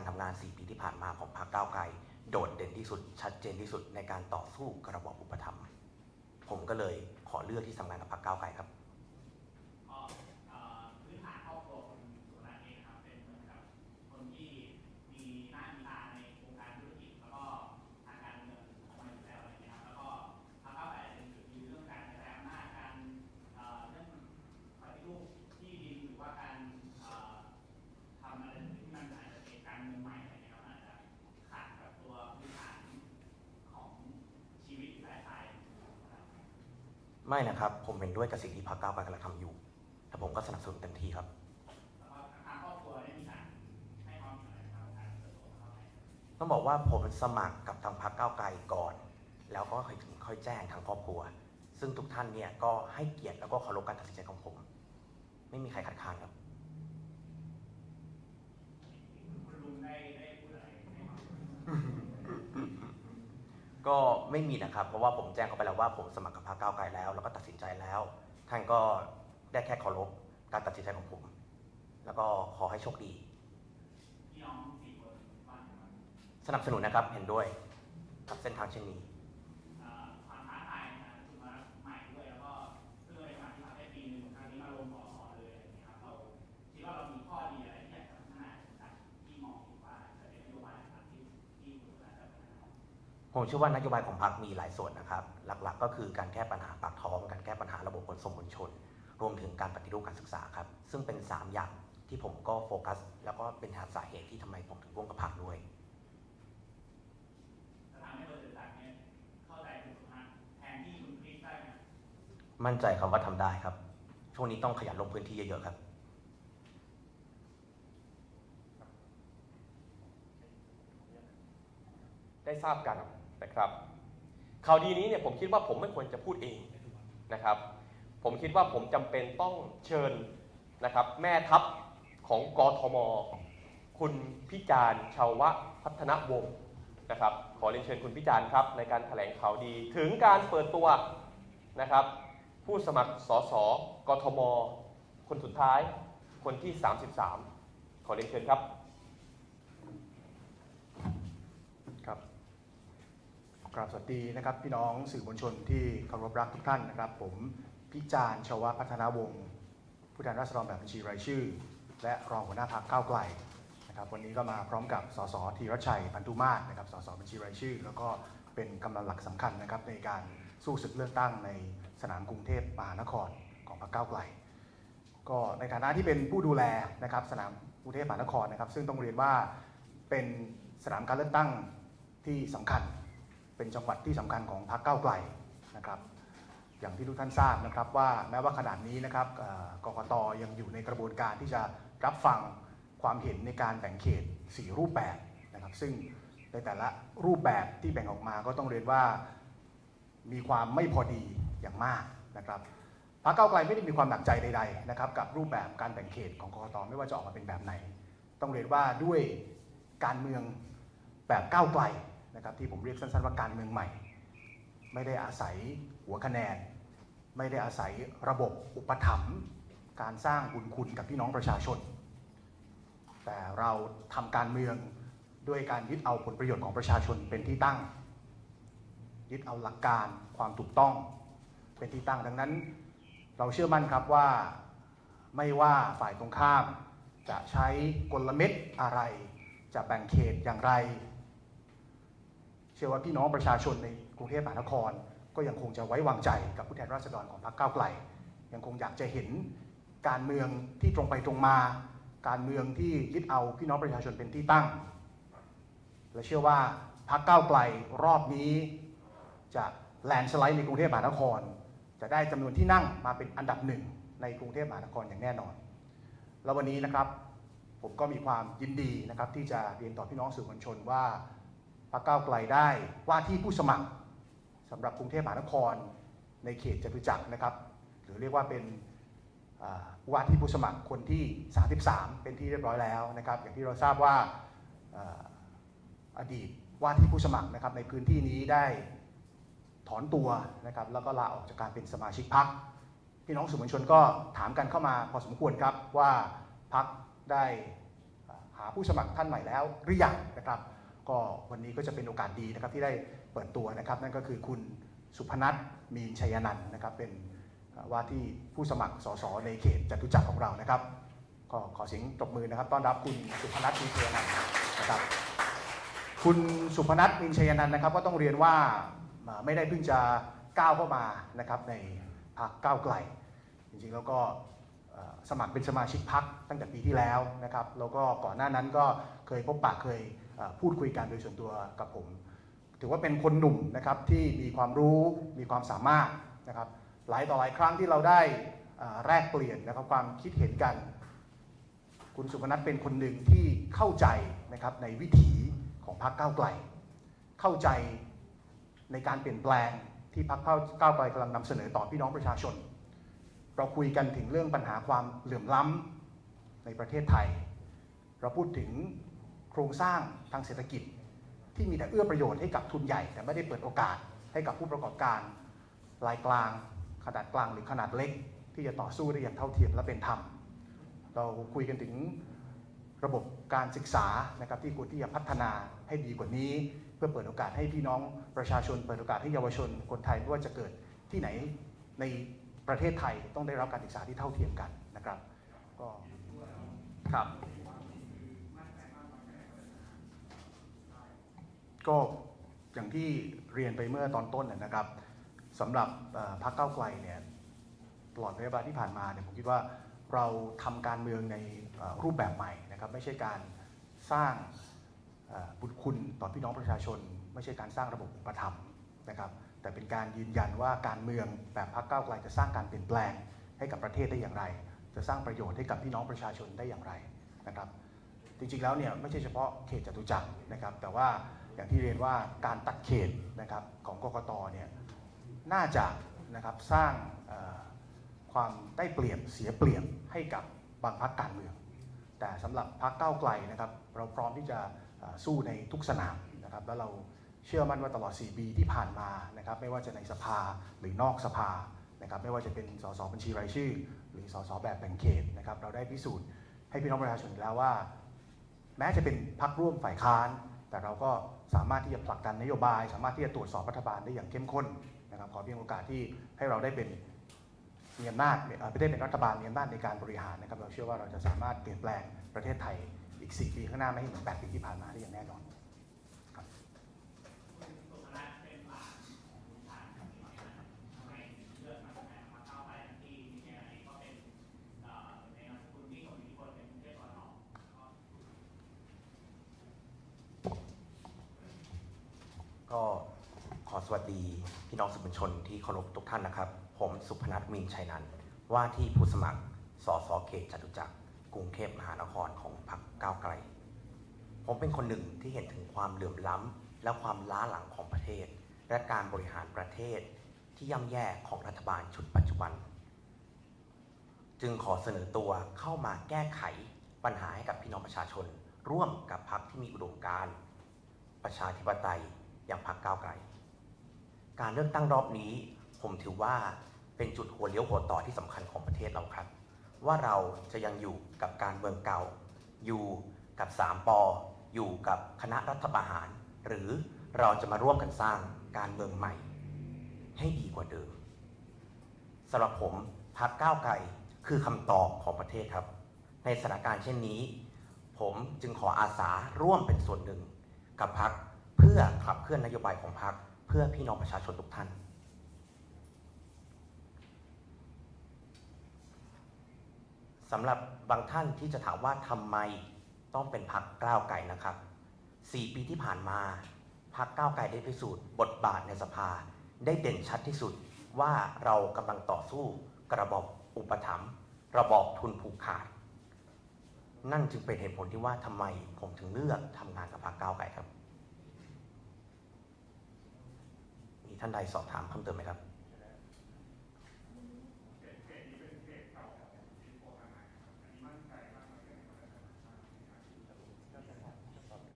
การทำงาน 4 ปีที่ผ่านมาของพรรคก้าวไกล โดดเด่นที่สุด ชัดเจนที่สุดในการต่อสู้กระบอบอุปถัมภ์ผมก็เลยขอเลือกที่ทำงานกับพรรคก้าวไกลครับ ไม่นะครับ ผมเห็นด้วยกับสิ่งที่พรรคก้าวไกลกำลังทำอยู่แต่ผมก็สนับสนุนเต็มที่ครับ ต้องบอกว่าผมสมัครกับทางพรรคก้าวไกลก่อน แล้วก็ค่อยถึงค่อยแจ้งทางครอบครัว ซึ่งทุกท่านเนี่ยก็ให้เกียรติแล้วก็เคารพการตัดสินใจของผม ไม่มีใครขัดขานครับ คุณลุงได้ได้พูดอะไรให้เขา ก็ไม่มีนะครับ เพราะว่าผมแจ้งเขาไปแล้วว่าผมสมัครกับพรรคก้าวไกลแล้ว แล้วก็ตัดสินใจแล้ว ท่านก็ได้แค่เคารพการตัดสินใจของผม แล้วก็ขอให้โชคดีพี่น้องสี่คนว่าอย่างไรสนับสนุนนะครับเห็นด้วยกับเส้นทางเช่นนี้ ผมเชื่อว่านโยบายของพรรคมีหลายส่วนนะครับ หลักๆ ก็คือการแก้ปัญหาปากท้อง การแก้ปัญหาระบบขนส่งมวลชน รวมถึงการปฏิรูปการศึกษาครับ ซึ่งเป็น 3 อย่างที่ผมก็โฟกัส แล้วก็เป็นสาเหตุที่ทำไมผมถึงร่วมกับพรรคด้วยจะทำให้เราเดินทางเนี้ยเข้าใจถูกทางแทนที่คุณคริสได้ไหมมั่นใจครับว่าทำได้ครับ ช่วงนี้ต้องขยันลงพื้นที่เยอะๆครับได้ทราบกัน นะครับข่าวดีนี้เนี่ยผมคิดว่าผมไม่ควรจะพูดเองนะครับ ผมคิดว่าผมจำเป็นต้องเชิญนะครับ แม่ทัพของกทม คุณพิจารณ์ชาวะพัฒนวงศ์นะครับ ขอเรียนเชิญคุณพิจารณ์ครับ ในการแถลงข่าวดีถึงการเปิดตัวนะครับ ผู้สมัครสสกทม คนสุดท้ายคนที่ 33 ขอเรียนเชิญครับ กราบสวัสดีนะครับ พี่น้องสื่อมวลชนที่เคารพรักทุกท่านนะครับ ผมพิจารณ์ชวพัฒนาวงศ์ผู้แทนราษฎรแบบบัญชีรายชื่อ และรองหัวหน้าพรรคก้าวไกลนะครับ วันนี้ก็มาพร้อมกับสสธีรชัยพันธุมาศนะครับสสบัญชีรายชื่อ แล้วก็เป็นกำลังหลักสำคัญนะครับในการสู้ศึกเลือกตั้งในสนามกรุงเทพมหานครของพรรคก้าวไกล ก็ในฐานะที่เป็นผู้ดูแลนะครับสนามกรุงเทพมหานครนะครับ ซึ่งต้องเรียนว่าเป็นสนามการเลือกตั้งที่สำคัญ เป็นจังหวัดที่สำคัญของพรรคก้าวไกลนะครับ อย่างที่ทุกท่านทราบนะครับว่าแม้ว่าขนาดนี้นะครับเอ่อกกตยังอยู่ในกระบวนการที่จะรับฟังความเห็นในการแบ่งเขต 4 รูปแบบนะครับ ซึ่งในแต่ละรูปแบบที่แบ่งออกมาก็ต้องเรียนว่ามีความไม่พอดีอย่างมากนะครับพรรคเก้าไกลไม่ได้มีความหนักใจใดๆนะครับกับรูปแบบการแบ่งเขตของกกตไม่ว่าจะออกมาเป็นแบบไหน ต้องเรียนว่าด้วยการเมืองแบบก้าวไกล นะครับที่ผมเรียกสั้นๆว่าการเมืองใหม่ ไม่ได้อาศัยหัวคะแนน ไม่ได้อาศัยระบบอุปถัมภ์การสร้างบุญคุณกับพี่น้องประชาชน แต่เราทำการเมืองด้วยการยึดเอาผลประโยชน์ของประชาชนเป็นที่ตั้ง ยึดเอาหลักการความถูกต้องเป็นที่ตั้งดังนั้น เราเชื่อมั่นครับว่าไม่ว่าฝ่ายตรงข้ามจะใช้กลเม็ดอะไร จะแบ่งเขตอย่างไร ชื่อว่าพี่น้องประชาชนในกรุงเทพมหานคร ก็ยังคงจะไว้วางใจกับผู้แทนราษฎรของพรรคก้าวไกล ยังคงอยากจะเห็นการเมืองที่ตรงไปตรงมา การเมืองที่ยึดเอาพี่น้องประชาชนเป็นที่ตั้ง และเชื่อว่าพรรคก้าวไกลรอบนี้จะแลนด์สไลด์ในกรุงเทพมหานคร จะได้จำนวนที่นั่งมาเป็นอันดับหนึ่งในกรุงเทพมหานครอย่างแน่นอน แล้ววันนี้นะครับผมก็มีความยินดีนะครับที่จะเรียนต่อพี่น้องสื่อมวลชนว่า พรรคก้าวไกลได้ว่าที่ผู้สมัครสำหรับกรุงเทพมหานคร ในเขตจตุจักรนะครับ หรือเรียกว่าเป็นว่าที่ผู้สมัครคนที่ 33 เป็นที่เรียบร้อยแล้วนะครับ อย่างที่เราทราบว่าอดีตว่าที่ผู้สมัครนะครับในพื้นที่นี้ได้ถอนตัวนะครับ แล้วก็ลาออกจากการเป็นสมาชิกพรรคพี่น้องสื่อมวลชนก็ถามกันเข้ามาพอสมควรครับว่าพักได้หาผู้สมัครท่านใหม่แล้วหรือยังนะครับ ก็วันนี้ก็จะเป็นโอกาสดีนะครับที่ได้เปิดตัวนะครับ นั่นก็คือคุณสุพนัทมีนชัยนันท์นะครับ เป็นว่าที่ผู้สมัครสสในเขตจตุจักรของเรานะครับ ก็ขอเสียงตบมือนะครับ ต้อนรับคุณสุพนัทมีนชัยนันท์นะครับ คุณสุพนัทมีนชัยนันท์นะครับก็ต้องเรียนว่าไม่ได้เพิ่งจะก้าวเข้ามานะครับในพรรคก้าวไกล จริงๆแล้วก็สมัครเป็นสมาชิกพรรคตั้งแต่ปีที่แล้วนะครับแล้วก็ก่อนหน้านั้นก็เคยพบปะเคย พูดคุยกันโดยส่วนตัวกับผม ถือว่าเป็นคนหนุ่มนะครับที่มีความรู้มีความสามารถนะครับหลายต่อหลายครั้งที่เราได้แลกเปลี่ยนนะครับความคิดเห็นกัน คุณสุพนัทเป็นคนหนึ่งที่เข้าใจนะครับในวิถีของพรรคก้าวไกล เข้าใจในการเปลี่ยนแปลงที่พรรคก้าวไกลกำลังนำเสนอต่อพี่น้องประชาชน เราคุยกันถึงเรื่องปัญหาความเหลื่อมล้ำในประเทศไทย เราพูดถึง โครงสร้างทางเศรษฐกิจ ที่มีแต่เอื้อประโยชน์ให้กับทุนใหญ่ แต่ไม่ได้เปิดโอกาสให้กับผู้ประกอบการรายกลาง ขนาดกลางหรือขนาดเล็ก ที่จะต่อสู้ได้อย่างเท่าเทียมและเป็นธรรม เราคุยกันถึงระบบการศึกษานะครับที่ควรที่จะพัฒนาให้ดีกว่านี้ เพื่อเปิดโอกาสให้พี่น้องประชาชน เปิดโอกาสให้เยาวชนคนไทยไม่ว่าจะเกิดที่ไหนในประเทศไทยต้องได้รับการศึกษาที่เท่าเทียมกันนะครับก็ครับ ก็อย่างที่เรียนไปเมื่อตอนต้นนะนะครับสำหรับพรรคเก้าไกลเนี่ยตลอดระยะเวลาที่ผ่านมาเนี่ยผมคิดว่าเราทำการเมืองในรูปแบบใหม่นะครับไม่ใช่การสร้างบุญคุณต่อพี่น้องประชาชน ไม่ใช่การสร้างระบบอุปถัมภ์นะครับแต่เป็นการยืนยันว่าการเมืองแบบพรรคก้าวไกลจะสร้างการเปลี่ยนแปลงให้กับประเทศได้อย่างไร จะสร้างประโยชน์ให้กับพี่น้องประชาชนได้อย่างไรนะครับ จริงๆแล้วเนี่ยไม่ใช่เฉพาะเขตจตุจักรนะครับ แต่ว่าอย่างที่เรียนว่าการตัดเขตนะครับของกกตเนี่ยน่าจะนะครับสร้างความได้เปรียบเสียเปรียบให้กับบางพรรคการเมือง แต่สำหรับพรรคก้าวไกลนะครับเราพร้อมที่จะสู้ในทุกสนามนะครับแล้วเราเชื่อมั่นว่าตลอด 4 ปีที่ผ่านมานะครับไม่ว่าจะในสภาหรือนอกสภานะครับไม่ว่าจะเป็นสสบัญชีรายชื่อ หรือสสแบบแบ่งเขตนะครับเราได้พิสูจน์ให้พี่น้องประชาชนแล้วว่า แม้จะเป็นพักร่วมฝ่ายค้าน แต่เราก็สามารถที่จะผลักดันนโยบาย สามารถที่จะตรวจสอบรัฐบาลได้อย่างเข้มข้นนะครับขอเพียงโอกาสที่ให้เราได้เป็นมีอำนาจไม่ได้เป็นรัฐบาลมีอำนาจในการบริหารนะครับเราเชื่อว่าเราจะสามารถเปลี่ยนแปลงประเทศไทยอีก 4 ปีข้างหน้าไม่ให้เหมือน8ปีที่ผ่านมาได้อย่างแน่นอน สุพนัทเป็นหลานของคุณชาญครับทำไมถึงเลือกมาแต่มาเข้าไปทั้งที่มีอะไรก็เป็นเอ่อในนามสกุลที่ของอิทธิพลเป็นกรุงเทพมหานครก็ ก็ขอส วัสดีพี่น้องสื่อมวลชนที่เคารพทุกท่านนะครับ ผมสุพนัทมีนชัยนันท์ว่าที่ผู้สมัครสสเขตจตุจักรกรุงเทพมหานครของพรรคก้าวไกล ผมเป็นคนหนึ่งที่เห็นถึงความเหลื่อมล้ำ และความล้าหลังของประเทศ และการบริหารประเทศที่ย่ำแย่ของรัฐบาลชุดปัจจุบัน จึงขอเสนอตัวเข้ามาแก้ไขปัญหาให้กับพี่น้องประชาชน ร่วมกับพรรคที่มีอุดมการณ์ประชาธิปไตยอย่างพรรคก้าวไกล การเลือกตั้งรอบนี้ ผมถือว่าเป็นจุดหัวเลี้ยวหัวต่อที่สำคัญของประเทศเราครับ ว่าเราจะยังอยู่กับการเมืองเก่า อยู่กับสามปออยู่กับคณะรัฐประหาร หรือเราจะมาร่วมกันสร้างการเมืองใหม่ ให้ดีกว่าเดิมสำหรับผมพรรคก้าวไกลคือคำตอบของประเทศครับ ในสถานการณ์เช่นนี้ ผมจึงขออาสาร่วมเป็นส่วนหนึ่ง กับพักเพื่อขับเคลื่อนนโยบายของพัก เพื่อพี่น้องประชาชนทุกท่าน สำหรับบางท่านที่จะถามว่าทำไมต้องเป็นพักก้าวไกลนะครับ 4 ปีที่ผ่านมาพักก้าวไกลได้พิสูจน์บทบาทในสภา ได้เด่นชัดที่สุดว่าเรากำลังต่อสู้กระบอบอุปถัมภ์ระบอบทุนผูกขาด นั่นจึงเป็นเหตุผลที่ว่าทำไมผมถึงเลือกทำงานกับพรรคก้าวไกลครับ มี ท่านใดสอบถามเพิ่มเติมไหมครับ